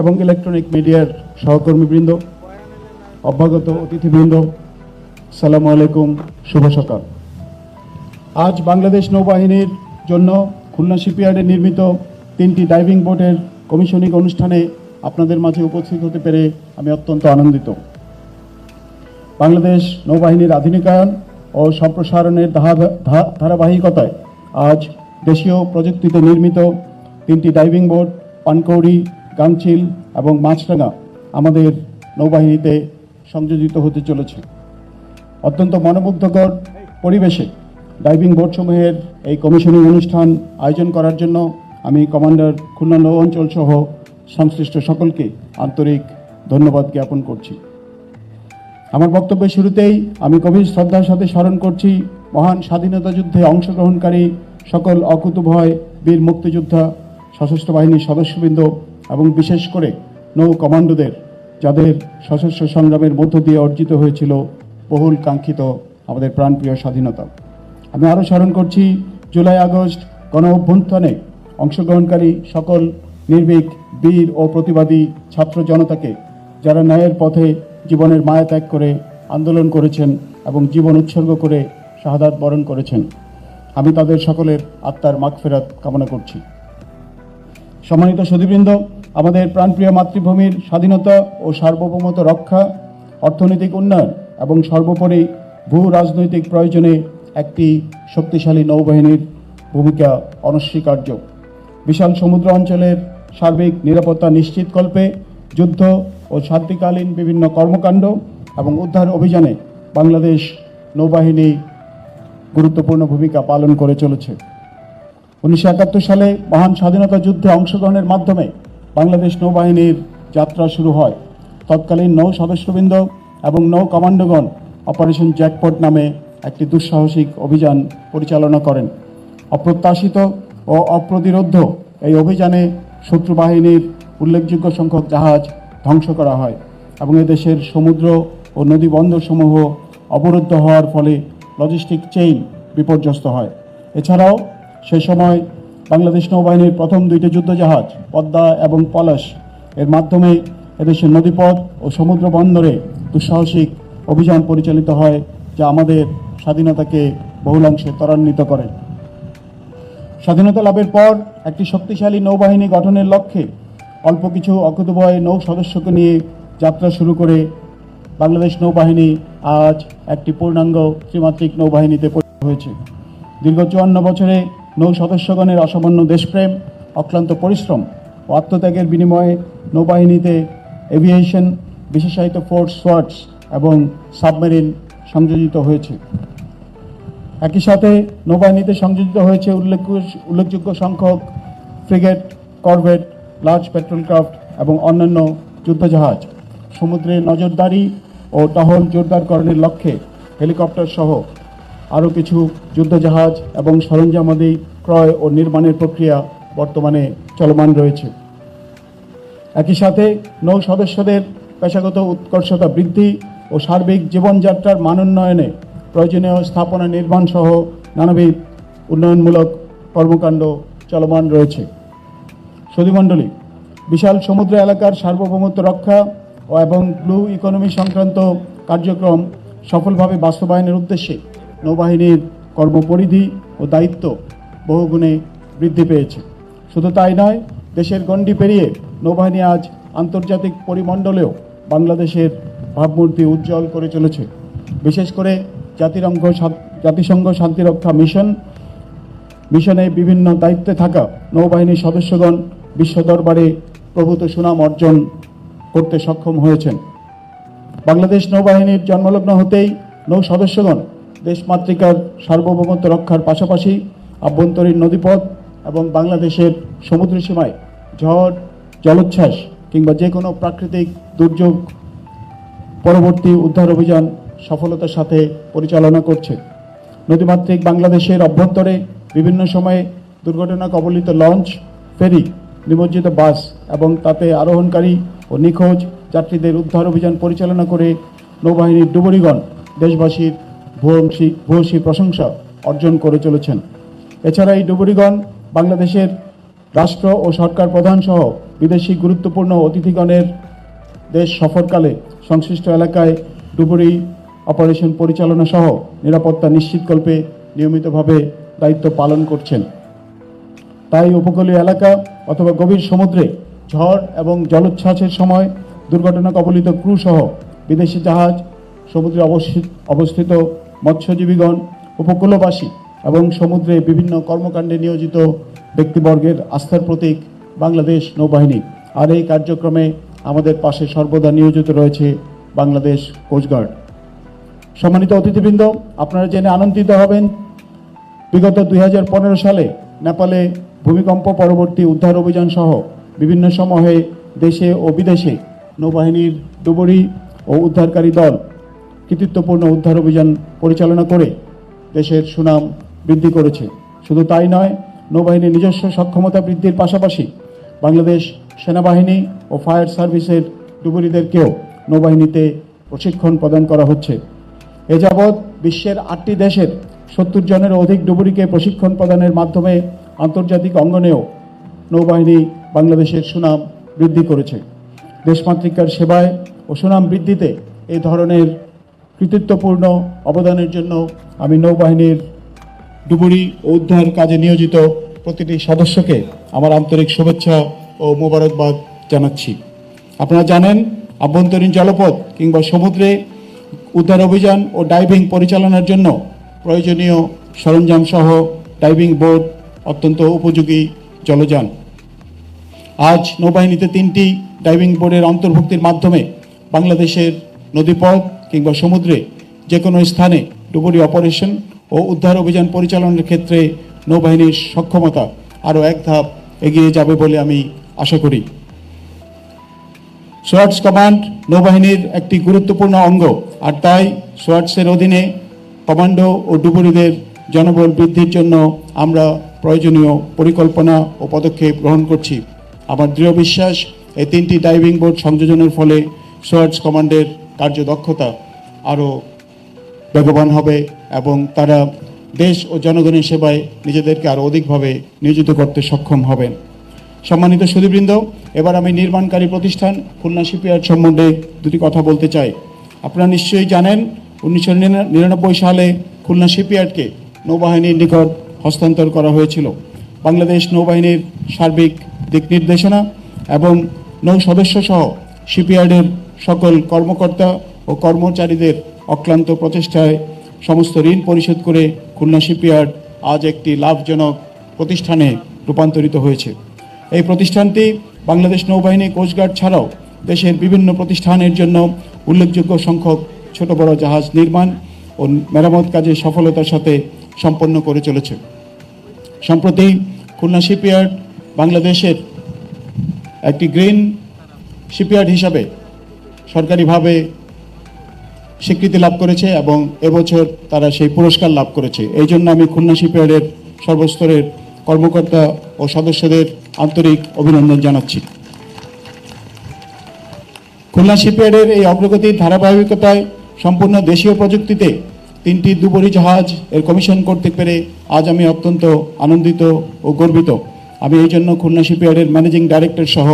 এবং ইলেকট্রনিক মিডিয়ার সহকর্মীবৃন্দ অভ্যাগত অতিথিবৃন্দ, সালামু আলাইকুম, শুভ সকাল। আজ বাংলাদেশ নৌবাহিনীর জন্য খুলনা শিপইয়ার্ডে নির্মিত তিনটি ডাইভিং বোটের কমিশনিং অনুষ্ঠানে আপনাদের মাঝে উপস্থিত হতে পেরে আমি অত্যন্ত আনন্দিত। বাংলাদেশ নৌবাহিনীর আধুনিকায়ন ও সম্প্রসারণের ধারাবাহিকতায় আজ দেশীয় প্রযুক্তিতে নির্মিত তিনটি ডাইভিং বোট পানকৌড়ি গাংচিল এবং মাছরাঙা আমাদের নৌবাহিনীতে সংযোজিত হতে চলেছে। অত্যন্ত মনোমুগ্ধকর পরিবেশে ডাইভিং বোটসমূহের এই কমিশনিং অনুষ্ঠান আয়োজন করার জন্য আমি কমান্ডার খুলনা নৌ অঞ্চল সহ সংশ্লিষ্ট সকলকে আন্তরিক ধন্যবাদ জ্ঞাপন করছি। আমার বক্তব্যের শুরুতেই আমি গভীর শ্রদ্ধার সাথে স্মরণ করছি মহান স্বাধীনতা যুদ্ধে অংশগ্রহণকারী সকল অকুতভয় বীর মুক্তিযোদ্ধা সশস্ত্র বাহিনীর সদস্যবৃন্দ এবং বিশেষ করে নৌ কমান্ডোদের, যাদের সশস্ত্র সংগ্রামের মধ্য দিয়ে অর্জিত হয়েছিল বহুল কাঙ্ক্ষিত আমাদের প্রাণপ্রিয় স্বাধীনতা। আমি আরও স্মরণ করছি, জুলাই আগস্ট গণ অভ্যুত্থানে অংশগ্রহণকারী সকল নির্ভীক, বীর ও প্রতিবাদী ছাত্র জনতাকে, যারা ন্যায়ের পথে জীবনের মায়া ত্যাগ করে আন্দোলন করেছেন এবং জীবন উৎসর্গ করে শাহাদাত বরণ করেছেন। আমি তাদের সকলের আত্মার মাগফেরাত কামনা করছি। সম্মানিত সুধীবৃন্দ আমাদের প্রাণপ্রিয় মাতৃভূমির স্বাধীনতা ও সার্বভৌমত্ব রক্ষা, অর্থনৈতিক উন্নয়ন এবং সর্বোপরি ভূ রাজনৈতিক প্রয়োজনে একটি শক্তিশালী নৌবাহিনীর ভূমিকা অনস্বীকার্য। বিশাল সমুদ্র অঞ্চলের সার্বিক নিরাপত্তা নিশ্চিতকল্পে যুদ্ধ ও শান্তিকালীন বিভিন্ন কর্মকাণ্ড এবং উদ্ধার অভিযানে বাংলাদেশ নৌবাহিনী গুরুত্বপূর্ণ ভূমিকা পালন করে চলেছে। উনিশশো একাত্তর সালে মহান স্বাধীনতা যুদ্ধে অংশগ্রহণের মাধ্যমে বাংলাদেশ নৌবাহিনীর যাত্রা শুরু হয়। তৎকালীন নৌ সদস্যবৃন্দ এবং নৌ কমান্ডোগণ অপারেশন জ্যাকপট নামে একটি দুঃসাহসিক অভিযান পরিচালনা করেন। অপ্রত্যাশিত ও অপ্রতিরোধ্য এই অভিযানে শত্রু বাহিনীর উল্লেখযোগ্য সংখ্যক জাহাজ ধ্বংস করা হয় এবং এদেশের সমুদ্র ও নদী বন্দরসমূহ অবরুদ্ধ হওয়ার ফলে লজিস্টিক চেইন বিপর্যস্ত হয়। এছাড়াও সে সময় বাংলাদেশ নৌবাহিনীর প্রথম দুইটি যুদ্ধজাহাজ, পদ্মা এবং পলাশ, এর মাধ্যমে এদেশের নদীপথ ও সমুদ্র বন্দরে দুঃসাহসিক অভিযান পরিচালিত হয়, যা আমাদের স্বাধীনতাকে বহুলাংশে ত্বরান্বিত করে। স্বাধীনতা লাভের পর একটি শক্তিশালী নৌবাহিনী গঠনের লক্ষ্যে অল্প কিছু অকুতভয় নৌ সদস্যকে নিয়ে যাত্রা শুরু করে বাংলাদেশ নৌবাহিনী আজ একটি পূর্ণাঙ্গ ত্রিমাত্রিক নৌবাহিনীতে পরিণত হয়েছে। দীর্ঘ চুয়ান্ন বছরে নৌ সদস্যগণের অসামান্য দেশপ্রেম, অক্লান্ত পরিশ্রম ও আত্মত্যাগের বিনিময়ে নৌবাহিনীতে এভিয়েশন বিশেষায়িত ফোর্স সোয়ার্টস এবং সাবমেরিন সংযোজিত হয়েছে। একই সাথে নৌবাহিনীতে সংযোজিত হয়েছে উল্লেখ উল্লেখযোগ্য সংখ্যক frigate corvette large patrol craft এবং অন্যান্য যুদ্ধজাহাজ। সমুদ্রে নজরদারি ও টহল জোরদারকরণের লক্ষ্যে হেলিকপ্টার সহ আরও কিছু যুদ্ধজাহাজ এবং সরঞ্জামাদি ক্রয় ও নির্মাণের প্রক্রিয়া বর্তমানে চলমান রয়েছে। একই সাথে নৌ সদস্যদের পেশাগত উৎকর্ষতা বৃদ্ধি ও সার্বিক জীবনযাত্রার মানোন্নয়নে প্রয়োজনীয় স্থাপনা নির্মাণ সহ নানাবিধ উন্নয়নমূলক কর্মকাণ্ড চলমান রয়েছে। সুধীমণ্ডলী বিশাল সমুদ্র এলাকার সার্বভৌমত্ব রক্ষা ও এবং ব্লু ইকোনমি সংক্রান্ত কার্যক্রম সফলভাবে বাস্তবায়নের উদ্দেশ্যে নৌবাহিনীর কর্মপরিধি ও দায়িত্ব বহুগুণে বৃদ্ধি পেয়েছে। শুধু তাই নয়, দেশের গণ্ডি পেরিয়ে নৌবাহিনী আজ আন্তর্জাতিক পরিমণ্ডলেও বাংলাদেশের ভাবমূর্তি উজ্জ্বল করে চলেছে। বিশেষ করে জাতিরঙ্গ জাতিসংঘ শান্তিরক্ষা মিশন, মিশনে বিভিন্ন দায়িত্বে থাকা নৌবাহিনীর সদস্যগণ বিশ্ব দরবারে প্রভূত সুনাম অর্জন করতে সক্ষম হয়েছেন। বাংলাদেশ নৌবাহিনীর জন্মলগ্ন হতেই নৌ সদস্যগণ দেশমাতৃকার সার্বভৌমত্ব রক্ষার পাশাপাশি আভ্যন্তরীণ নদীপথ এবং বাংলাদেশের সমুদ্র সীমায় ঝড়, জলোচ্ছ্বাস কিংবা যে কোনো প্রাকৃতিক দুর্যোগ পরবর্তী উদ্ধার অভিযান সফলতার সাথে পরিচালনা করছে। নদীমাতৃক বাংলাদেশের অভ্যন্তরে বিভিন্ন সময়ে দুর্ঘটনা কবলিত লঞ্চ, ফেরি, নিমজ্জিত বাস এবং তাতে আরোহণকারী ও নিখোঁজ যাত্রীদের উদ্ধার অভিযান পরিচালনা করে নৌবাহিনীর ডুবুরিগণ দেশবাসীর ভূয়সী ভূয়সী প্রশংসা অর্জন করে চলেছেন। এছাড়া এই ডুবুরিগণ বাংলাদেশের রাষ্ট্র ও সরকার প্রধান সহ বিদেশি গুরুত্বপূর্ণ অতিথিগণের দেশ সফরকালে সংশ্লিষ্ট এলাকায় ডুবুরি অপারেশন পরিচালনা সহ নিরাপত্তা নিশ্চিতকল্পে নিয়মিতভাবে দায়িত্ব পালন করছেন। তাই উপকূলীয় এলাকা অথবা গভীর সমুদ্রে ঝড় এবং জলোচ্ছ্বাসের সময় দুর্ঘটনা কবলিত ক্রু সহ বিদেশি জাহাজ সমুদ্রে অবস্থিত মৎস্যজীবীগণ, উপকূলবাসী এবং সমুদ্রে বিভিন্ন কর্মকাণ্ডে নিয়োজিত ব্যক্তিবর্গের আস্থার প্রতীক বাংলাদেশ নৌবাহিনী। আর এই কার্যক্রমে আমাদের পাশে সর্বদা নিয়োজিত রয়েছে বাংলাদেশ কোস্টগার্ড সম্মানিত অতিথিবৃন্দ, আপনারা জেনে আনন্দিত হবেন, বিগত দুই হাজার পনেরো সালে নেপালে ভূমিকম্প পরবর্তী উদ্ধার অভিযান সহ বিভিন্ন সময়ে দেশে ও বিদেশে নৌবাহিনীর ডুবুরি ও উদ্ধারকারী দল কৃতিত্বপূর্ণ উদ্ধার অভিযান পরিচালনা করে দেশের সুনাম বৃদ্ধি করেছে। শুধু তাই নয়, নৌবাহিনীর নিজস্ব সক্ষমতা বৃদ্ধির পাশাপাশি বাংলাদেশ সেনাবাহিনী ও ফায়ার সার্ভিসের ডুবুরিদেরকেও নৌবাহিনীতে প্রশিক্ষণ প্রদান করা হচ্ছে। এ যাবৎ বিশ্বের আটটি দেশের সত্তর জনের অধিক ডুবুরিকে প্রশিক্ষণ প্রদানের মাধ্যমে আন্তর্জাতিক অঙ্গনেও নৌবাহিনী বাংলাদেশের সুনাম বৃদ্ধি করেছে। দেশমাতৃকার সেবায় ও সুনাম বৃদ্ধিতে এই ধরনের কৃতিত্বপূর্ণ অবদানের জন্য আমি নৌবাহিনীর ডুবুরি ও উদ্ধার কাজে নিয়োজিত প্রতিটি সদস্যকে আমার আন্তরিক শুভেচ্ছা ও মোবারকবাদ জানাচ্ছি। আপনারা জানেন, আভ্যন্তরীণ জলপথ কিংবা সমুদ্রে উদ্ধার অভিযান ও ডাইভিং পরিচালনার জন্য প্রয়োজনীয় সরঞ্জাম সহ ডাইভিং বোট অত্যন্ত উপযোগী জলযান। আজ নৌবাহিনীতে তিনটি ডাইভিং বোর্ডের অন্তর্ভুক্তির মাধ্যমে বাংলাদেশের নদীপথ কিংবা সমুদ্রে যে কোনো স্থানে ডুবুরি অপারেশন ও উদ্ধার অভিযান পরিচালনার ক্ষেত্রে নৌবাহিনীর সক্ষমতা আরও এক ধাপ এগিয়ে যাবে বলে আমি আশা করি। সোয়ার্টস কমান্ড নৌবাহিনীর একটি গুরুত্বপূর্ণ অঙ্গ, আর তাই সোয়ার্টসের অধীনে কমান্ডো ও ডুবুরিদের জনবল বৃদ্ধির জন্য আমরা প্রয়োজনীয় পরিকল্পনা ও পদক্ষেপ গ্রহণ করছি। আমার দৃঢ় বিশ্বাস, এই তিনটি ডাইভিং বোর্ড সংযোজনের ফলে সোয়ার্টস কমান্ডের কার্যদক্ষতা আরও বেগবান হবে এবং তারা দেশ ও জনগণের সেবায় নিজেদেরকে আরও অধিকভাবে নিয়োজিত করতে সক্ষম হবেন। সম্মানিত সুদীবৃন্দ এবার আমি নির্মাণকারী প্রতিষ্ঠান খুলনা শিপইয়ার্ড সম্বন্ধে দুটি কথা বলতে চাই। আপনারা নিশ্চয়ই জানেন, উনিশশো নিরানব্বই সালে খুলনা শিপইয়ার্ডকে নৌবাহিনীর নিকট হস্তান্তর করা হয়েছিল। বাংলাদেশ নৌবাহিনীর সার্বিক দিক নির্দেশনা এবং নৌ সদস্য সহ সকল কর্মকর্তা ও কর্মচারীদের অক্লান্ত প্রচেষ্টায় সমস্ত ঋণ পরিশোধ করে খুলনা শিপইয়ার্ড আজ একটি লাভজনক প্রতিষ্ঠানে রূপান্তরিত হয়েছে। এই প্রতিষ্ঠানটি বাংলাদেশ নৌবাহিনী কোস্টগার্ড ছাড়াও দেশের বিভিন্ন প্রতিষ্ঠানের জন্য উল্লেখযোগ্য সংখ্যক ছোট বড় জাহাজ নির্মাণ ও মেরামত কাজে সফলতার সাথে সম্পন্ন করে চলেছে। সম্প্রতি খুলনা শিপইয়ার্ড বাংলাদেশের একটি গ্রিন শিপইয়ার্ড হিসাবে সরকারিভাবে স্বীকৃতি লাভ করেছে এবং এবছর তারা সেই পুরস্কার লাভ করেছে। এই জন্য আমি খুলনা শিপইয়ার্ডের সর্বস্তরের কর্মকর্তা ও সদস্যদের আন্তরিক অভিনন্দন জানাচ্ছি। খুলনা শিপইয়ার্ডের এই অগ্রগতির ধারাবাহিকতায় সম্পূর্ণ দেশীয় প্রযুক্তিতে তিনটি দুবরি জাহাজ এর কমিশন করতে পেরে আজ আমি অত্যন্ত আনন্দিত ও গর্বিত। আমি এই জন্য খুলনা শিপইয়ার্ডের ম্যানেজিং ডাইরেক্টর সহ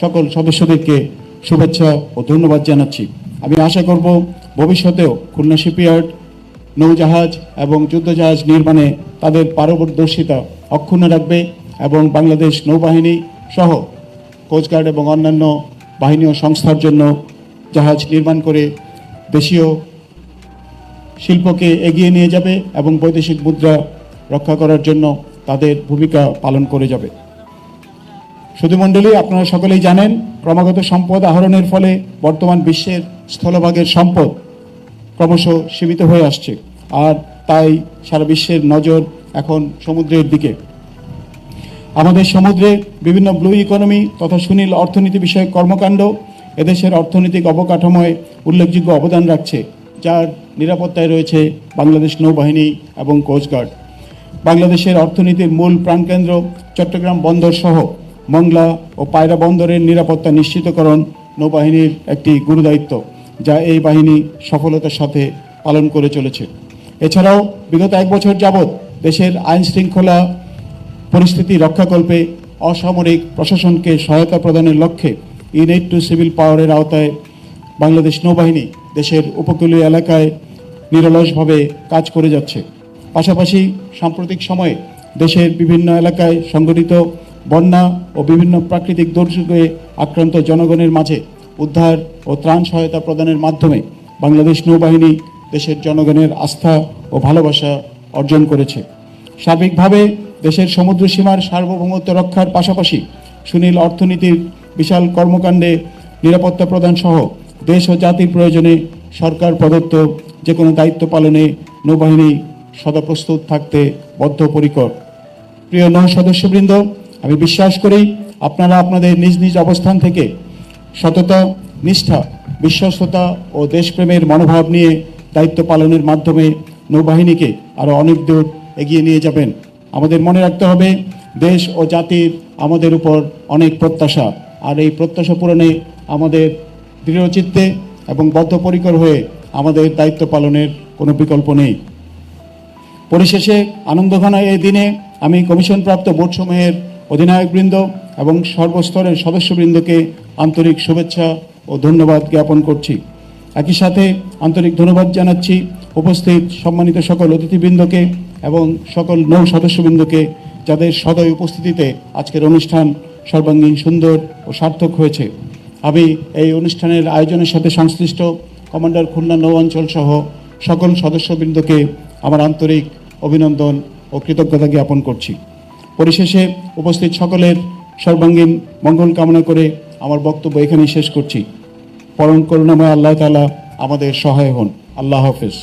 সকল সদস্যদেরকে শুভেচ্ছা ও ধন্যবাদ জানাচ্ছি। আমি আশা করব ভবিষ্যতেও খুলনা শিপইয়ার্ড, নৌজাহাজ এবং যুদ্ধজাহাজ নির্মাণে তাদের পারদর্শিতা অক্ষুণ্ণ রাখবে এবং বাংলাদেশ নৌবাহিনী সহ কোস্টগার্ড এবং অন্যান্য বাহিনী ও সংস্থার জন্য জাহাজ নির্মাণ করে দেশীয় শিল্পকে এগিয়ে নিয়ে যাবে এবং বৈদেশিক মুদ্রা রক্ষা করার জন্য তাদের ভূমিকা পালন করে যাবে। সুধীমণ্ডলী, আপনারা সকলেই জানেন, ক্রমাগত সম্পদ আহরণের ফলে বর্তমান বিশ্বের স্থলভাগের সম্পদ ক্রমশ সীমিত হয়ে আসছে। আর তাই সারা বিশ্বের নজর এখন সমুদ্রের দিকে। আমাদের সমুদ্রে বিভিন্ন ব্লু ইকোনমি তথা সুনীল অর্থনীতি বিষয়ক কর্মকাণ্ড এদেশের অর্থনৈতিক অবকাঠামোয় উল্লেখযোগ্য অবদান রাখছে, যার নিরাপত্তায় রয়েছে বাংলাদেশ নৌবাহিনী এবং কোস্টগার্ড বাংলাদেশের অর্থনীতির মূল প্রাণকেন্দ্র চট্টগ্রাম বন্দর সহ মংলা ও পায়রা বন্দরের নিরাপত্তা নিশ্চিতকরণ নৌবাহিনীর একটি গুরুদায়িত্ব, যা এই বাহিনী সফলতার সাথে পালন করে চলেছে। এছাড়াও বিগত এক বছর যাবৎ দেশের আইন শৃঙ্খলা পরিস্থিতি রক্ষাকল্পে অসামরিক প্রশাসনকে সহায়তা প্রদানের লক্ষ্যে ইউনাইট টু সিভিল পাওয়ারের আওতায় বাংলাদেশ নৌবাহিনী দেশের উপকূলীয় এলাকায় নিরলসভাবে কাজ করে যাচ্ছে। পাশাপাশি সাম্প্রতিক সময়ে দেশের বিভিন্ন এলাকায় সংঘটিত বন্যা ও বিভিন্ন প্রাকৃতিক দুর্যোগে আক্রান্ত জনগণের মাঝে উদ্ধার ও ত্রাণ সহায়তা প্রদানের মাধ্যমে বাংলাদেশ নৌবাহিনী দেশের জনগণের আস্থা ও ভালোবাসা অর্জন করেছে। সার্বিকভাবে দেশের সমুদ্র সীমার সার্বভৌমত্ব রক্ষার পাশাপাশি সুনীল অর্থনীতির বিশাল কর্মকাণ্ডে নিরাপত্তা প্রদান সহ দেশ ও জাতির প্রয়োজনে সরকার প্রদত্ত যে কোনো দায়িত্ব পালনে নৌবাহিনী সদাপ্রস্তুত থাকতে বদ্ধপরিকর। প্রিয় নৌ সদস্যবৃন্দ আমি বিশ্বাস করি আপনারা আপনাদের নিজ নিজ অবস্থান থেকে সততা, নিষ্ঠা, বিশ্বস্ততা ও দেশপ্রেমের মনোভাব নিয়ে দায়িত্ব পালনের মাধ্যমে নৌবাহিনীকে আরও অনেক দূর এগিয়ে নিয়ে যাবেন। আমাদের মনে রাখতে হবে, দেশ ও জাতির আমাদের উপর অনেক প্রত্যাশা। আর এই প্রত্যাশা পূরণে আমাদের দৃঢ়চিত্তে এবং বদ্ধপরিকর হয়ে আমাদের দায়িত্ব পালনের কোনো বিকল্প নেই। পরিশেষে আনন্দঘন এই দিনে আমি কমিশনপ্রাপ্ত বোর্ডসমূহের অধিনায়কবৃন্দ এবং সর্বস্তরের সদস্যবৃন্দকে আন্তরিক শুভেচ্ছা ও ধন্যবাদ জ্ঞাপন করছি। একই সাথে আন্তরিক ধন্যবাদ জানাচ্ছি উপস্থিত সম্মানিত সকল অতিথিবৃন্দকে এবং সকল নৌ সদস্যবৃন্দকে যাদের সদয় উপস্থিতিতে আজকের অনুষ্ঠান সর্বাঙ্গীন সুন্দর ও সার্থক হয়েছে। আমি এই অনুষ্ঠানের আয়োজনের সাথে সংশ্লিষ্ট কমান্ডার খুলনা নৌ অঞ্চল সহ সকল সদস্যবৃন্দকে আমার আন্তরিক অভিনন্দন ও কৃতজ্ঞতা জ্ঞাপন করছি। পরিশেষে উপস্থিত সকলের সর্বাঙ্গীন মঙ্গল কামনা করে আমার বক্তব্য এখানেই শেষ করছি। পরম করুণাময় আল্লাহ তালা আমাদের সহায় হন। আল্লাহ হাফেজ।